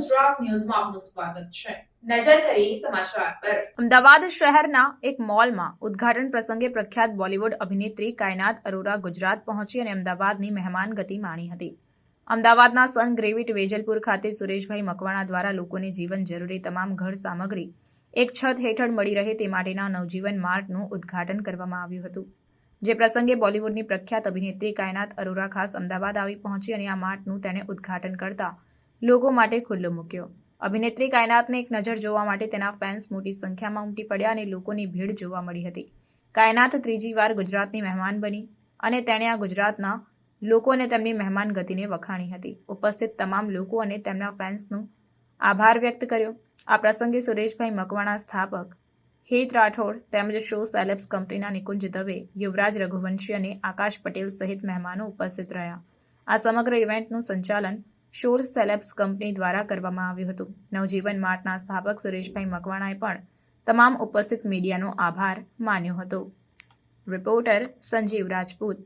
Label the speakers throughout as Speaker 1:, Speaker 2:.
Speaker 1: ગુજરાત ન્યૂઝમાં આપનું સ્વાગત છે.
Speaker 2: અમદાવાદ શહેરના એક મોલમાં ઉદ્ઘાટન પ્રસંગે પ્રખ્યાત બોલિવૂડ અભિનેત્રી કાયનાત અરોરા ગુજરાત પહોંચી અને અમદાવાદની મહેમાન ગતિ માણી હતી. અમદાવાદના સન ગ્રેવિટ વેજલપુર ખાતે સુરેશભાઈ મકવાણા દ્વારા લોકોને જીવન જરૂરી તમામ ઘર સામગ્રી એક છત હેઠળ મળી રહે તે માટેના નવજીવન માર્ટનું ઉદ્ઘાટન કરવામાં આવ્યું હતું. જે પ્રસંગે બોલિવૂડની પ્રખ્યાત અભિનેત્રી કાયનાત અરોરા ખાસ અમદાવાદ આવી પહોંચી અને આ માર્ટનું તેણે ઉદ્ઘાટન કરતા લોકો માટે ખુલ્લો મૂક્યો. અભિનેત્રી કાયનાતને એક નજર જોવા માટે તેના ફેન્સ મોટી સંખ્યામાં ઉમટી પડ્યા અને લોકોની ભીડ જોવા મળી હતી. કાયનાત ત્રીજી વાર ગુજરાતની મહેમાન બની અને તેણે આ ગુજરાતના લોકોને તેમની મહેમાન ગતિને વખાણી હતી. ઉપસ્થિત તમામ લોકો અને તેમના ફેન્સનો આભાર વ્યક્ત કર્યો. આ પ્રસંગે સુરેશભાઈ મકવાણા સ્થાપક, હેત રાઠોડ તેમજ શો સેલેબ્સ કંપનીના નિકુંજ દવે, યુવરાજ રઘુવંશી અને આકાશ પટેલ સહિત મહેમાનો ઉપસ્થિત રહ્યા. આ સમગ્ર ઇવેન્ટનું સંચાલન શોર સેલેબ્સ કંપની દ્વારા કરવામાં આવ્યું હતું નવજીવન માર્ટના સ્થાપક સુરેશભાઈ મકવાણાએ પણ તમામ ઉપસ્થિત મીડિયાનો આભાર માન્યો હતો reporter Sanjeev Rajput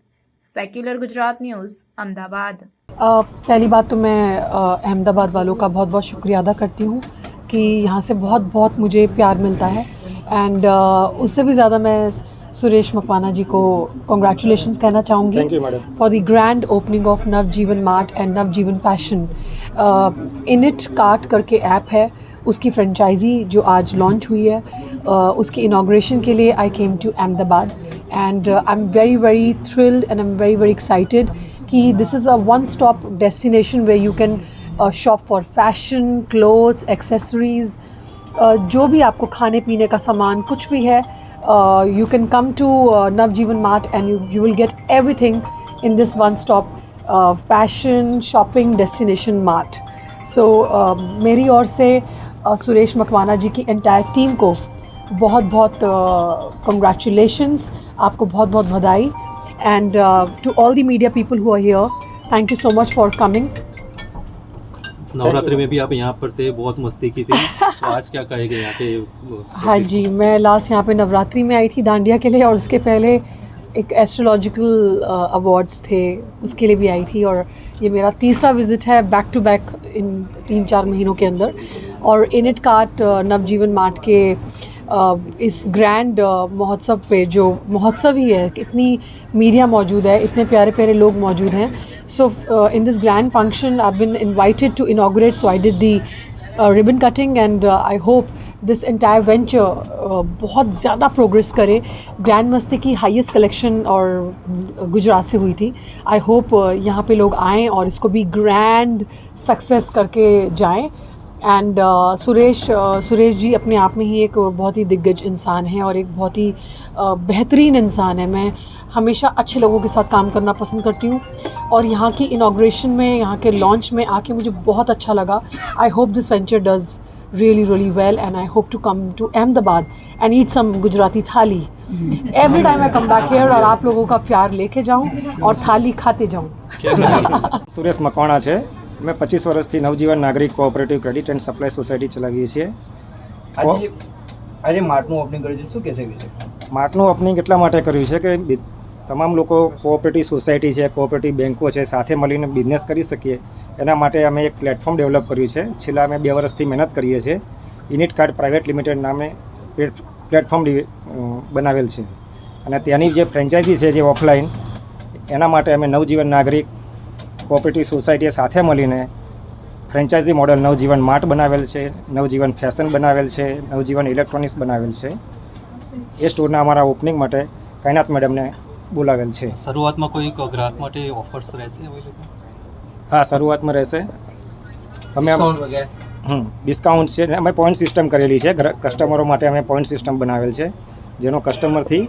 Speaker 2: secular Gujarat news Ahmedabad
Speaker 3: अ, पहली बात तो मैं अ, अहमदाबाद वालों का बहुत बहुत शुक्रिया अदा करती हूँ कि यहाँ से बहुत बहुत मुझे प्यार मिलता है एंड उससे भी ज़्यादा मैं सुरेश मकवाना जी को कॉन्ग्रेचुलेशंस कहना चाहूँगी
Speaker 4: Thank you, madam.
Speaker 3: For the grand opening of Navjivan mart and Navjivan fashion in it cart करके ऐप है उसकी फ्रेंचाइजी जो आज लॉन्च हुई है uh, उसकी इनाग्रेशन के लिए I came to Ahmedabad and I am very very thrilled and I'm very very excited कि this is a one stop destination where you can uh, shop for fashion clothes accessories uh, जो भी आपको खाने पीने का सामान कुछ भी है you can come to Navjivan mart and you you will get everything in this one stop uh, fashion shopping destination mart so uh, मेरी ओर से uh, सुरेश मकवाना जी की एंटायर टीम को बहुत बहुत कंग्रेचुलेशंस आपको बहुत बहुत बधाई and to all the media people who are here thank you so much for coming
Speaker 4: Navratri में भी आप यहाँ पर थे बहुत मस्ती की थी तो आज क्या कहेंगे यहाँ पे
Speaker 3: हाँ जी मैं लास्ट यहाँ पे नवरात्रि में आई थी दांडिया के लिए और उसके पहले एक एस्ट्रोलॉजिकल अवार्ड्स थे उसके लिए भी आई थी और ये मेरा तीसरा विज़िट है बैक टू बैक इन तीन चार महीनों के अंदर। और in it cart Navjivan mart के अ, इस ग्रैंड महोत्सव पे जो महोत्सव ही है इतनी मीडिया मौजूद है इतने प्यारे प्यारे लोग मौजूद हैं। So in this grand function I been invited to inaugurate so I did the ribbon cutting and I hope this entire venture बहुत ज़्यादा प्रोग्रेस करे। ग्रैंड मस्ती की हाईएस्ट कलेक्शन और गुजरात से हुई थी। आई होप यहाँ पे लोग आएँ और इसको भी ग्रैंड सक्सेस करके जाएँ। And uh, Suresh uh, Suresh ji अपने आप में ही एक बहुत ही दिग्गज इंसान है और एक बहुत ही uh, बेहतरीन इंसान है। मैं हमेशा अच्छे लोगों के साथ काम करना पसंद करती हूँ और यहाँ की इनाग्रेशन में यहाँ के लॉन्च में आके मुझे बहुत अच्छा लगा। I hope this venture does really really well and I hope to come to Ahmedabad and eat some Gujarati thali every time I come back here और आप लोगों का प्यार लेके जाऊँ और थाली खाते जाऊँ।
Speaker 5: सुरेश मकवाणा है અમે પચીસ વર્ષથી નવજીવન નાગરિક cooperative credit and supply society ચલાવીએ છીએ.
Speaker 6: આજે માર્ટનું ઓપનિંગ કર્યું છે. શું કહેશે વિશે?
Speaker 5: માર્ટનું ઓપનિંગ એટલા માટે કર્યું છે કે તમામ લોકો કોઓપરેટિવ સોસાયટી છે કોઓપરેટિવ બેન્કો છે સાથે મળીને બિઝનેસ કરી શકીએ. એના માટે અમે એક પ્લેટફોર્મ ડેવલપ કર્યું છે. છેલ્લા અમે બે વર્ષથી મહેનત કરીએ છીએ. યુનિટ કાર્ડ પ્રાઇવેટ લિમિટેડ નામે પ્લેટફોર્મ બનાવેલ છે. અને ત્યાંની જે ફ્રેન્ચાઇઝી છે જે ઓફલાઈન એના માટે અમે નવજીવન નાગરિક કોઓપરેટિવ સોસાયટીએ સાથે મળીને ફ્રેન્ચાઇઝી મોડલ નવજીવન માર્ટ બનાવેલ છે નવજીવન ફેશન બનાવેલ છે નવજીવન ઇલેક્ટ્રોનિક્સ બનાવેલ છે. એ સ્ટોરના અમારા ઓપનિંગ માટે કાયનાત મેડમને બોલાવેલ છે.
Speaker 4: શરૂઆતમાં કોઈ ગ્રાહક માટે ઓફર્સ રહેશે
Speaker 5: હા શરૂઆતમાં રહેશે.
Speaker 6: ડિસ્કાઉન્ટ
Speaker 5: હમ ડિસ્કાઉન્ટ છે અમે પોઈન્ટ સિસ્ટમ કરેલી છે. કસ્ટમરો માટે અમે પોઈન્ટ સિસ્ટમ બનાવેલ છે જેનો કસ્ટમરથી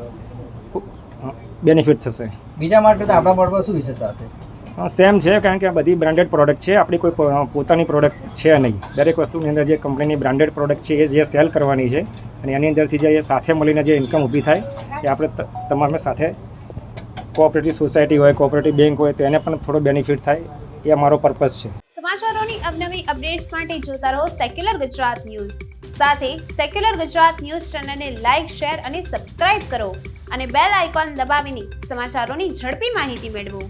Speaker 5: બેનિફિટ થશે.
Speaker 6: બીજા માટે તો આપણા માર્ટમાં શું વિશેષતા હશે?
Speaker 5: સેમ છે, કારણ કે આ બધી બ્રાન્ડેડ પ્રોડક્ટ છે. આપણી કોઈ પોતાની પ્રોડક્ટ છે નહીં. દરેક વસ્તુની અંદર જે કંપનીની બ્રાન્ડેડ પ્રોડક્ટ છે, એ જે સેલ કરવાની છે, અને એની અંદરથી જે સાથે મળીને જે ઇન્કમ ઊભી થાય, એ આપણે તમામે સાથે કોઓપરેટિવ સોસાયટી હોય કોઓપરેટિવ બેંક હોય, તો એને પણ થોડો બેનિફિટ થાય, એ અમારો પર્પસ છે.
Speaker 7: સમાચારોની અવનવી અપડેટ્સ માટે જોતા રહો સેક્યુલર ગુજરાત ન્યૂઝ સાથે સેક્યુલર ગુજરાત ન્યૂઝ ચેનલને લાઇક શેર અને સબસ્ક્રાઇબ કરો, અને બેલ આઇકોન દબાવીને સમાચારોની ઝડપી માહિતી મેળવો.